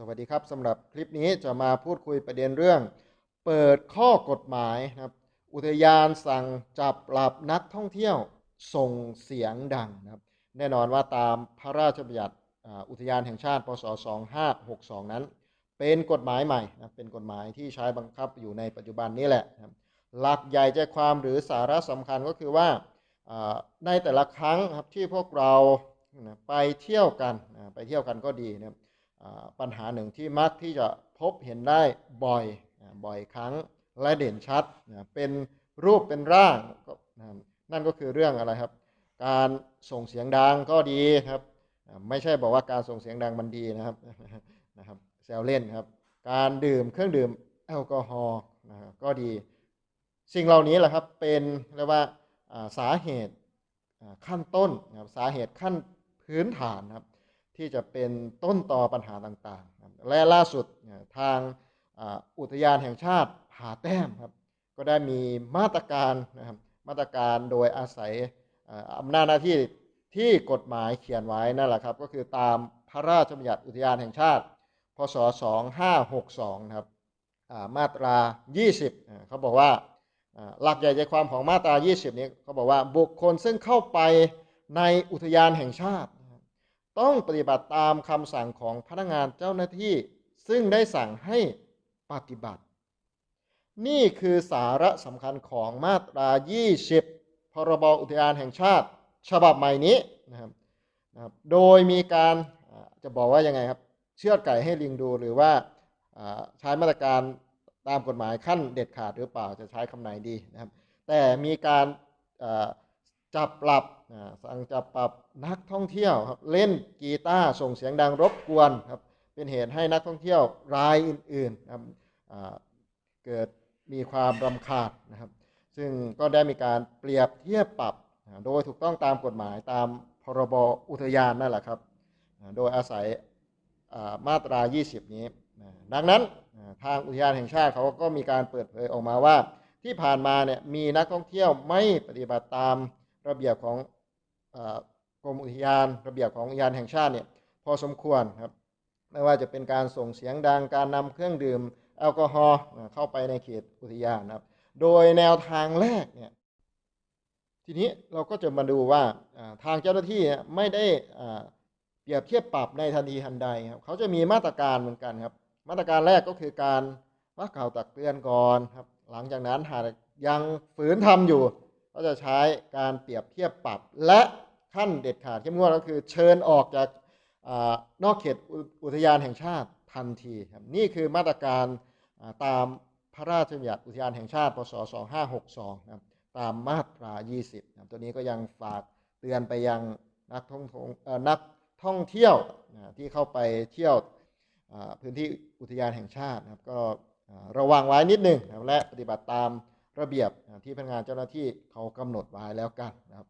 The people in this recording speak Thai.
สวัสดีครับสำหรับคลิปนี้จะมาพูดคุยประเด็นเรื่อง เปิดข้อกฎหมายนะครับ อุทยานสั่งจับปรับนักท่องเที่ยวส่งเสียงดังนะครับ แน่นอนว่าตามพระราชบัญญัติอุทยานแห่งชาติพศ 2562 นั้น เป็นกฎหมายใหม่นะเป็นกฎหมายที่ใช้บังคับอยู่ในปัจจุบันนี้แหละนะครับหลักใหญ่ใจความหรือสาระสำคัญก็คือว่าในแต่ละครั้งครับที่พวกเราไปเที่ยวกันไปเที่ยวกันก็ดีนะครับ ปัญหาหนึ่งที่มักที่จะพบเห็นได้บ่อยบ่อยครั้งและเด่นชัดเป็นรูปเป็นร่างนั่นก็คือเรื่องอะไรครับ การส่งเสียงดังก็ดีครับ ไม่ใช่บอกว่าการส่งเสียงดังมันดีนะครับนะครับแซวเล่นครับ การดื่มเครื่องดื่มแอลกอฮอล์ก็ดี สิ่งเหล่านี้แหละครับเป็นเรียกว่าสาเหตุขั้นต้นนะครับสาเหตุขั้นพื้นฐานครับ ที่จะเป็นต้นต่อปัญหาต่างๆ และล่าสุดทางอุทยานแห่งชาติผาแต้มครับก็ได้มีมาตรการนะครับมาตรการโดยอาศัยอำนาจหน้าที่ที่กฎหมายเขียนไว้นั่นแหละครับ ก็คือตามพระราชบัญญัติอุทยานแห่งชาติ พศ 2562 นะครับมาตรา 20 เขาบอกว่าหลักใหญ่ใจความของมาตรา 20 นี้เขาบอกว่าบุคคลซึ่งเข้าไปในอุทยานแห่งชาติ ต้องปฏิบัติตามคำสั่งของพนักงานเจ้าหน้าที่ ซึ่งได้สั่งให้ปฏิบัติ นี่คือสาระสำคัญของมาตรา 20 พรบอุทยานแห่งชาติ ฉบับใหม่นี้นะครับนะครับโดยมีการจะบอกว่ายังไงครับ เชือดไก่ให้ลิงดูหรือว่าใช้มาตรการตามกฎหมายขั้นเด็ดขาดหรือเปล่าจะใช้คำไหนดีนะครับ แต่มีการ จับปรับอ่าสั่งจับปรับนักท่องเที่ยวครับเล่นกีตาร์ส่งเสียงดังรบกวนครับเป็นเหตุให้นักท่องเที่ยวรายอื่นๆครับเกิดมีความรำคาญนะครับ ซึ่งก็ได้มีการเปรียบเทียบปรับ โดยถูกต้องตามกฎหมายตามพรบอุทยานนั่นแหละครับ โดยอาศัยมาตรา 20 นี้ ดังนั้นทางอุทยานแห่งชาติเขาก็มีการเปิดเผยออกมาว่า ที่ผ่านมาเนี่ยมีนักท่องเที่ยวไม่ปฏิบัติตาม ระเบียบของกรมอุทยาน ระเบียบของอุทยานแห่งชาติเนี่ยพอสมควรครับไม่ว่าจะเป็นการส่งเสียงดังการนำเครื่องดื่มแอลกอฮอล์เข้าไปในเขตอุทยานนะครับ โดยแนวทางแรกเนี่ยทีนี้เราก็จะมาดูว่าทางเจ้าหน้าที่ไม่ได้เปรียบเทียบปรับในทันทีทันใดครับเขาจะมีมาตรการเหมือนกันครับ มาตรการแรกก็คือการว่ากล่าวตักเตือนก่อนครับ หลังจากนั้นหากยังฝืนทำอยู่ ก็จะใช้การเปรียบเทียบปรับและขั้นเด็ดขาดเข้มงวดก็คือเชิญออกจากอนอกเขตอุอุทยานแห่งชาติทันทีครับนี่คือมาตรการตามพระราชบัญญัติอุทยานแห่งชาติพศ 2562นะครับตามมาตรา 20นะครับตัวนี้ก็ยังฝากเตือนไปยังนักท่ององเอ่อนักท่องเที่ยวนะที่เข้าไปเที่ยวพื้นที่อุทยานแห่งชาตินะครับก็ระวังไว้นิดหนึ่งนะและปฏิบัติตาม ระเบียบที่พนักงานเจ้าหน้าที่เขากำหนดไว้แล้วกันนะครับ